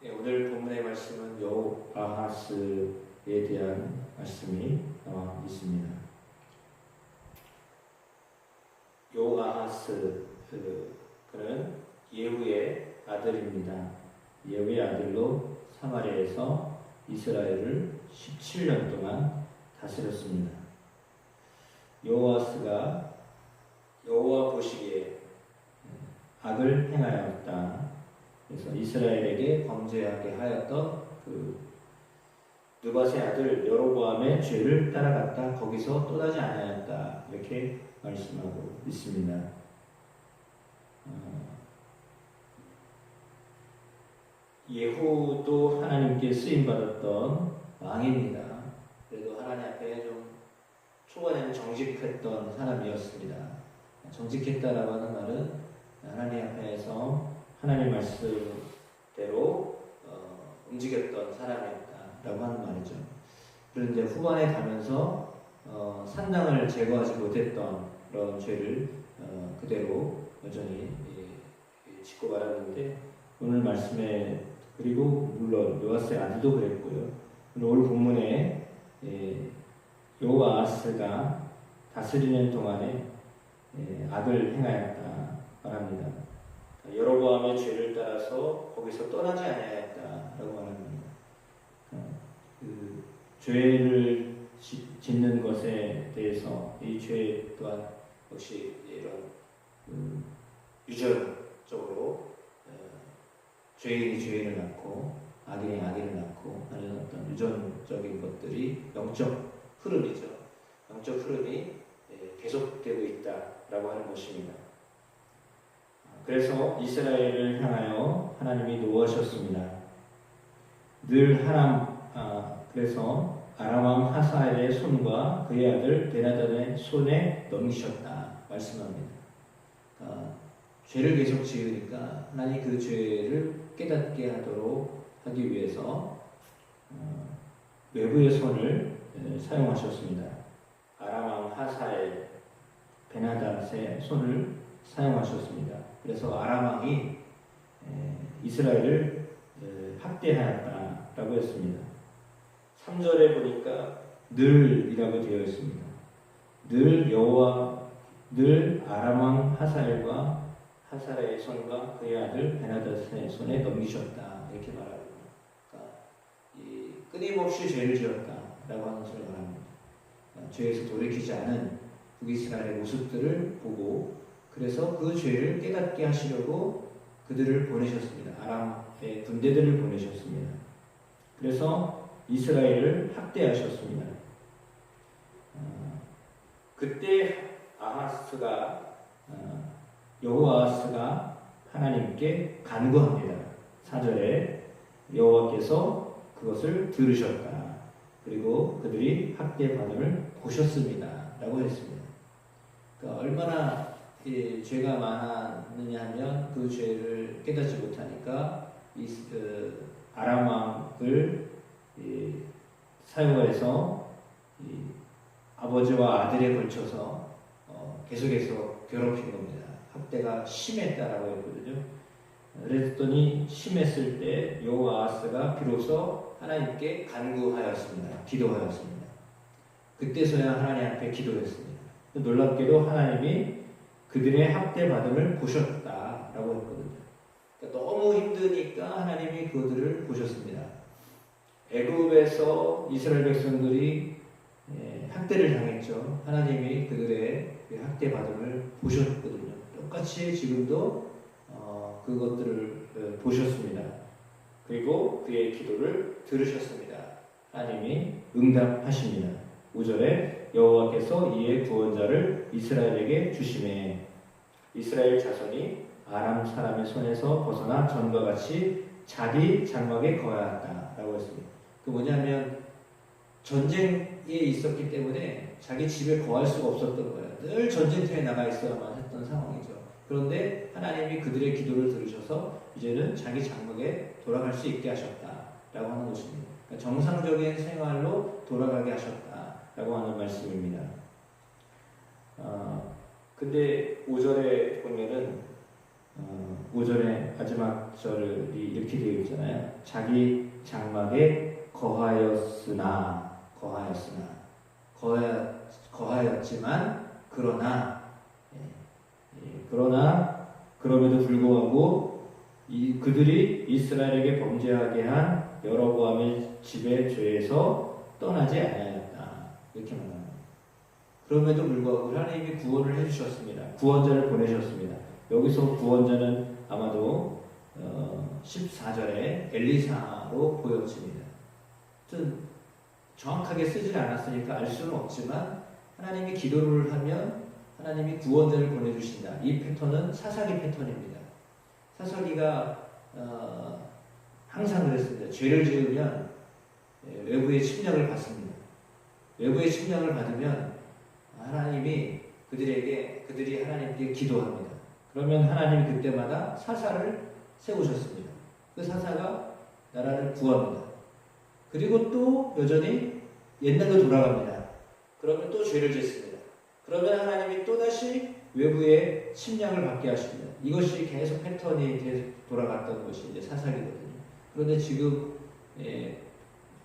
네, 오늘 본문의 말씀은 여호아하스에 대한 말씀이 나와 있습니다. 여호아하스 그, 그는 예후의 아들입니다. 예후의 아들로 사마리아에서 이스라엘을 17년 동안 다스렸습니다. 여호아스가 여호와 보시기에 악을 행하였다. 그래서 이스라엘에게 범죄하게 하였던 그 느밧의 아들 여로보암의 죄를 따라갔다. 거기서 떠나지 않았다. 이렇게 말씀하고 있습니다. 어, 예후도 하나님께 쓰임 받았던 왕입니다. 그래도 하나님 앞에 좀 초반에는 정직했던 사람이었습니다. 정직했다라고 하는 말은 하나님 앞에서 하나님 말씀대로 어, 움직였던 사람이었다라고 하는 말이죠. 그런데 후반에 가면서 어, 산당을 제거하지 못했던 그런 죄를 어, 그대로 여전히 예, 짓고 말았는데 오늘 말씀에 그리고 물론 요아스의 아들도 그랬고요. 오늘 본문에 예, 요아스가 다스리는 동안에 예, 악을 행하였다 말합니다. 여로보암의 죄를 따라서 거기서 떠나지 아니하였다라고 말합니다. 어, 그 죄를 짓는 것에 대해서 이 죄 또한 역시 이런 음, 유전적으로 어, 죄인이 죄인을 낳고 악인이 악인을 낳고 하는 어떤 유전적인 것들이 영적 흐름이죠. 영적 흐름이 예, 계속되고 있다라고 하는 것입니다. 그래서 이스라엘을 향하여 하나님이 노하셨습니다. 늘 하람 아, 그래서 아람왕 하사엘의 손과 그의 아들 베나단의 손에 넘기셨다 말씀합니다. 아, 죄를 계속 지으니까 하나님 그 죄를 깨닫게 하도록 하기 위해서 어, 외부의 손을 에, 사용하셨습니다. 아람왕 하사엘 베나단의 손을 사용하셨습니다. 그래서 아람왕이 이스라엘을 학대하였다라고 했습니다. 3절에 보니까 늘이라고 되어 있습니다. 늘 여호와 늘 아람왕 하사엘과 하사엘의 손과 그의 아들 베나다스의 손에 넘기셨다 이렇게 말합니다. 그러니까 이 끊임없이 죄를 지었다라고 하는 것을 말합니다. 그러니까 죄에서 돌이키지 않은 북이스라엘의 모습들을 보고 그래서 그 죄를 깨닫게 하시려고 그들을 보내셨습니다. 아람의 군대들을 보내셨습니다. 그래서 이스라엘을 학대하셨습니다. 어, 그때 아하스가 어, 여호아스가 하나님께 간구합니다. 4절에 여호와께서 그것을 들으셨다. 그리고 그들이 학대 반응을 보셨습니다. 라고 했습니다. 그러니까 얼마나 이 죄가 많았느냐 하면 그 죄를 깨닫지 못하니까 이 그, 아람 왕을 사용해서 아버지와 아들에 걸쳐서 어, 계속해서 괴롭힌 겁니다. 학대가 심했다라고 했거든요. 그랬더니 심했을 때 여호아스가 비로소 하나님께 간구하였습니다. 기도하였습니다. 그때서야 하나님 앞에 기도했습니다. 놀랍게도 하나님이 그들의 학대 받음을 보셨다라고 했거든요. 그러니까 너무 힘드니까 하나님이 그들을 보셨습니다. 애굽에서 이스라엘 백성들이 예, 학대를 당했죠. 하나님이 그들의 그 학대 받음을 보셨거든요. 똑같이 지금도 어, 그것들을 어, 보셨습니다. 그리고 그의 기도를 들으셨습니다. 하나님이 응답하십니다. 5절에 여호와께서 이에 구원자를 이스라엘에게 주심에 이스라엘 자손이 아람 사람의 손에서 벗어나 전과 같이 자기 장막에 거하였다라고 했습니다. 그 뭐냐면 전쟁에 있었기 때문에 자기 집에 거할 수가 없었던 거예요. 늘 전쟁터에 나가 있어야만 했던 상황이죠. 그런데 하나님이 그들의 기도를 들으셔서 이제는 자기 장막에 돌아갈 수 있게 하셨다라고 하는 것입니다. 그러니까 정상적인 생활로 돌아가게 하셨다라고 하는 말씀입니다. 어, 근데 5절에 보면은 어, 오전에 마지막 절이 이렇게 되어 있잖아요. 자기 장막에 거하였으나 거하였으나 거하, 거하였지만 그러나 예, 예, 그러나 그럼에도 불구하고 이 그들이 이스라엘에게 범죄하게 한 여로보암의 집의 죄에서 떠나지 아니하였다 이렇게 말합니다. 그럼에도 불구하고 하나님이 구원을 해주셨습니다. 구원자를 보내셨습니다. 여기서 구원자는 아마도 어, 14절에 엘리사로 보여집니다. 좀 정확하게 쓰질 않았으니까 알 수는 없지만 하나님이 기도를 하면 하나님이 구원자를 보내주신다. 이 패턴은 사사기 패턴입니다. 사사기가 어, 항상 그랬습니다. 죄를 지으면 예, 외부의 침략을 받습니다. 외부의 침략을 받으면 하나님이 그들에게 그들이 하나님께 기도합니다. 그러면 하나님이 그때마다 사사를 세우셨습니다. 그 사사가 나라를 구합니다. 그리고 또 여전히 옛날로 돌아갑니다. 그러면 또 죄를 짓습니다. 그러면 하나님이 또 다시 외부의 침략을 받게 하십니다. 이것이 계속 패턴이 계속 돌아갔던 것이 이제 사사기거든요. 그런데 지금 예,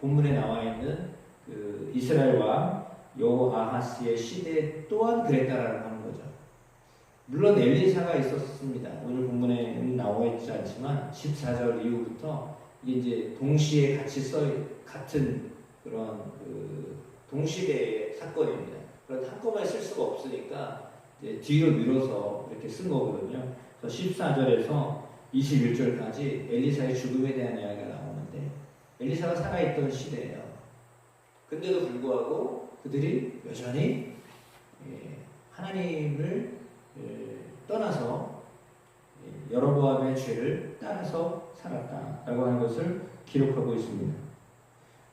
본문에 나와 있는 그 이스라엘 왕 여호아하스의 시대 또한 그랬다라는 하는 거죠. 물론 엘리사가 있었습니다. 오늘 본문에는 나와 있지 않지만 14절 이후부터 이게 이제 동시에 같이 써 같은 그런 그 동시대의 사건입니다. 그런 한꺼번에 쓸 수가 없으니까 뒤로 밀어서 이렇게 쓴 거거든요. 그래서 14절에서 21절까지 엘리사의 죽음에 대한 이야기가 나오는데 엘리사가 살아있던 시대예요. 근데도 불구하고 그들이 여전히 예, 하나님을 예, 떠나서 예, 여로보암의 죄를 따라서 살았다라고 하는 것을 기록하고 있습니다.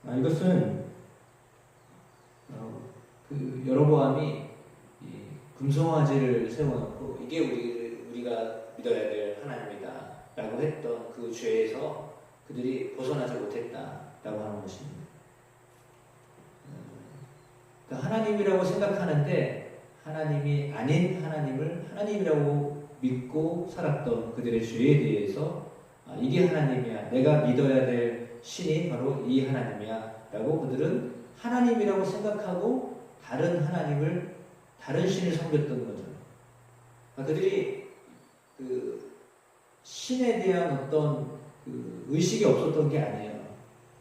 아, 이것은 어, 그 여로보암이 이 금송아지를 세워놓고 이게 우리 우리가 믿어야 될 하나님이다라고 했던 그 죄에서 그들이 벗어나지 못했다라고 하는 것입니다. 그러니까 하나님이라고 생각하는데 하나님이 아닌 하나님을 하나님이라고 믿고 살았던 그들의 죄에 대해서 아, 이게 하나님이야. 내가 믿어야 될 신이 바로 이 하나님이야. 라고 그들은 하나님이라고 생각하고 다른 하나님을 다른 신을 섬겼던 거죠. 아, 그들이 그 신에 대한 어떤 그 의식이 없었던 게 아니에요.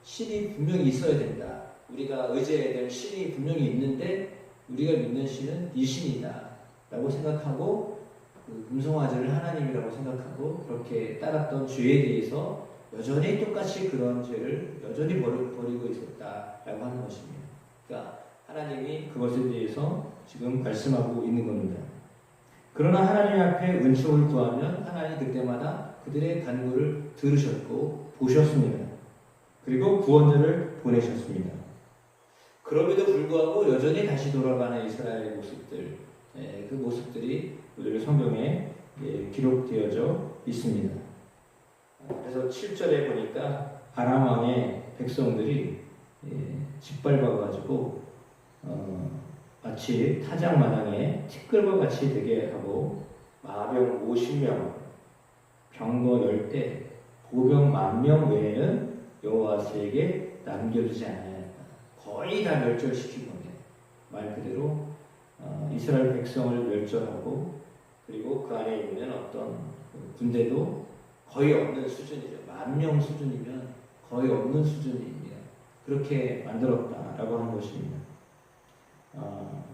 신이 분명히 있어야 된다. 우리가 의지해야 될 신이 분명히 있는데 우리가 믿는 신은 이 신이다 라고 생각하고 그 금송아지를 하나님이라고 생각하고 그렇게 따랐던 죄에 대해서 여전히 똑같이 그런 죄를 여전히 버리, 버리고 있었다라고 하는 것입니다. 그러니까 하나님이 그것에 대해서 지금 말씀하고 있는 겁니다. 그러나 하나님 앞에 은총을 구하면 하나님 그때마다 그들의 간구를 들으셨고 보셨습니다. 그리고 구원자를 보내셨습니다. 그럼에도 불구하고 여전히 다시 돌아가는 이스라엘의 모습들, 예, 그 모습들이 우리 성경에 예, 기록되어져 있습니다. 그래서 7절에 보니까 아람 왕의 백성들이 예, 짓밟아가지고 어, 마치 타작 마당에 티끌과 같이 되게 하고 마병 50명, 병거 10대, 보병 만명 외에는 여호와스에게 남겨두지 않아요. 거의 다 멸절시킨 겁니다. 말 그대로 어, 이스라엘 백성을 멸절하고 그리고 그 안에 있는 어떤 그 군대도 거의 없는 수준이죠. 만 명 수준이면 거의 없는 수준입니다. 그렇게 만들었다라고 하는 것입니다. 어,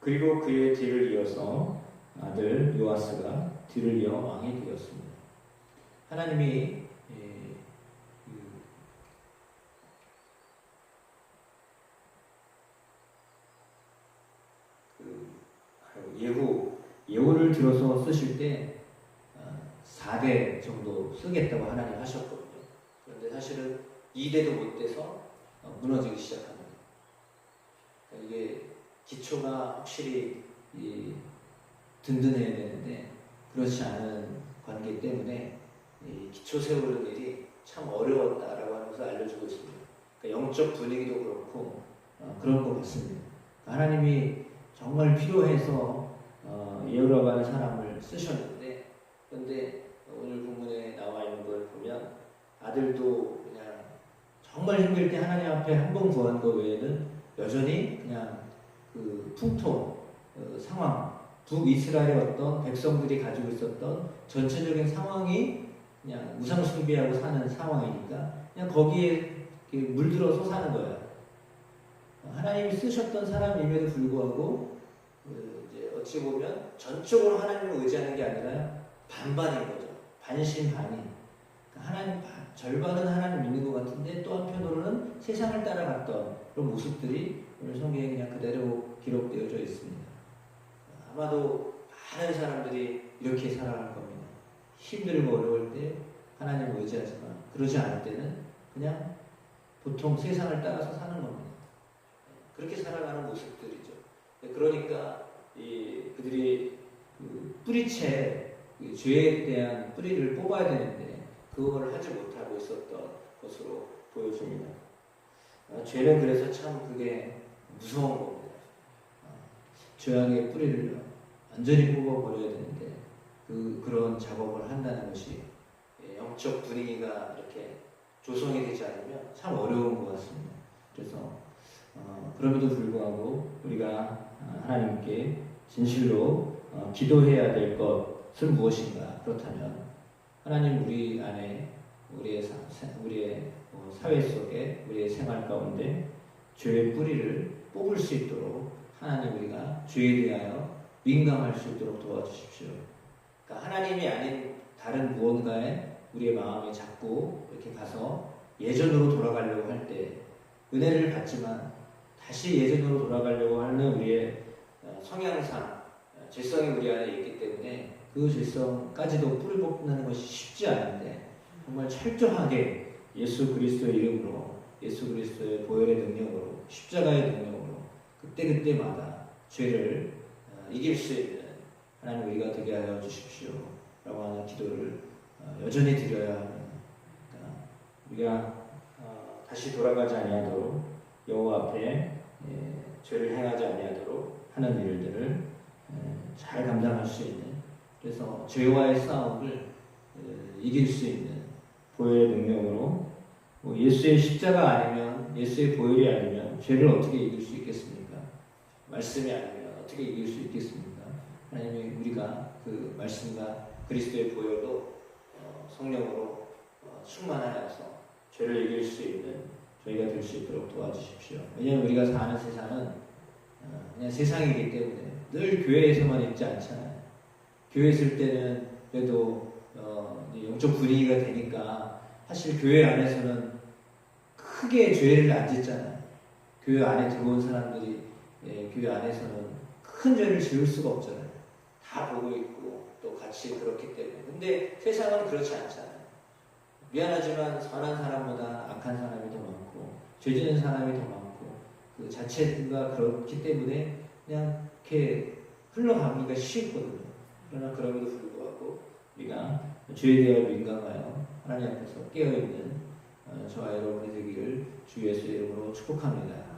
그리고 그의 뒤를 이어서 아들 요아스가 뒤를 이어 왕이 되었습니다. 하나님이 예, 그 그 예후 예후를 들어서 쓰실 때 어, 4대 정도 쓰겠다고 하나님 하셨거든요. 그런데 사실은 2대도 못 돼서 어, 무너지기 시작합니다. 그러니까 이게 기초가 확실히 이 든든해야 되는데 그렇지 않은 관계 때문에 이 기초 세우는 일이 참 어려웠다라고 것을 알려주고 있습니다. 그러니까 영적 분위기도 그렇고 어, 그런 것 같습니다. 하나님이 정말 필요해서 어, 하는 사람을 쓰셨는데 그런데 오늘 본문에 나와 있는 걸 보면 아들도 그냥 정말 힘들 때 하나님 앞에 한 번 구한 것 외에는 여전히 그냥 그 풍토 어, 상황 북이스라엘의 어떤 백성들이 가지고 있었던 전체적인 상황이 그냥 우상 숭배하고 사는 상황이니까 그냥 거기에 물들어서 사는 거예요. 하나님이 쓰셨던 사람임에도 불구하고 그 이제 어찌 보면 전적으로 하나님을 의지하는 게 아니라 반반인 거죠. 반신반의. 그러니까 하나님 반- 절반은 하나님 믿는 것 같은데 또 한편으로는 세상을 따라갔던 그런 모습들이 오늘 성경에 그냥 그대로 기록되어져 있습니다. 아마도 많은 사람들이 이렇게 살아갈 겁니다. 힘들고 어려울 때 하나님을 의지하지만 그러지 않을 때는 그냥 보통 세상을 따라서 사는 겁니다. 그렇게 살아가는 모습들이죠. 그러니까 이 그들이 그 뿌리채 그 죄에 대한 뿌리를 뽑아야 되는데 그걸 하지 못하고 있었던 것으로 보여집니다. 어, 죄는 그래서 참 그게 무서운 겁니다. 어, 죄악의 뿌리를 완전히 뽑아버려야 되는데 그 그런 작업을 한다는 것이 예, 영적 분위기가 이렇게 조성이 되지 않으면 참 어려운 것 같습니다. 그래서 어, 그럼에도 불구하고 우리가 어, 하나님께 진실로 어, 기도해야 될 것은 무엇인가? 그렇다면 하나님 우리 안에 우리의 우리의 어, 사회 속에 우리의 생활 가운데 죄의 뿌리를 뽑을 수 있도록 하나님 우리가 죄에 대하여 민감할 수 있도록 도와주십시오. 그러니까 하나님이 아닌 다른 무언가에 우리의 마음이 자꾸 이렇게 가서 예전으로 돌아가려고 할 때 은혜를 받지만 다시 예전으로 돌아가려고 하는 우리의 어, 성향상 어, 죄성이 우리 안에 있기 때문에 그 죄성까지도 뿌리 뽑는 것이 쉽지 않은데 정말 철저하게 예수 그리스도의 이름으로 예수 그리스도의 보혈의 능력으로 십자가의 능력으로 그때 그때마다 죄를 어, 이길 수 있는 하나님 우리가 되게 하여 주십시오 라고 하는 기도를 어, 여전히 드려야 합니다. 그러니까 우리가 어, 다시 돌아가지 아니하도록 여호와 앞에 예, 죄를 행하지 아니하도록 하는 일들을 예, 잘 감당할 수 있는 그래서 죄와의 싸움을 예, 이길 수 있는 보혈의 능력으로 뭐 예수의 십자가 아니면 예수의 보혈이 아니면 죄를 어떻게 이길 수 있겠습니까? 말씀이 아니면 어떻게 이길 수 있겠습니까? 하나님이 우리가 그 말씀과 그리스도의 보혈로 어, 성령으로 어, 충만하여서 죄를 이길 수 있는 저희가 될 수 있도록 도와주십시오. 왜냐하면 우리가 사는 세상은 어, 그냥 세상이기 때문에 늘 교회에서만 있지 않잖아요. 교회 있을 때는 그래도 어, 영적 분위기가 되니까 사실 교회 안에서는 크게 죄를 안 짓잖아요. 교회 안에 들어온 사람들이 예, 교회 안에서는 큰 죄를 지을 수가 없잖아요. 다 보고 있고 또 같이 그렇기 때문에. 근데 세상은 그렇지 않잖아요. 미안하지만 선한 사람보다 악한 사람이 더 많고 죄 지는 사람이 더 많고 그 자체가 그렇기 때문에 그냥 이렇게 흘러가기가 쉽거든요. 그러나 그럼에도 불구하고 우리가 죄에 대하여 민감하여 하나님 앞에서 깨어있는 어, 저와 여러분이 되기를 주 예수의 이름으로 축복합니다.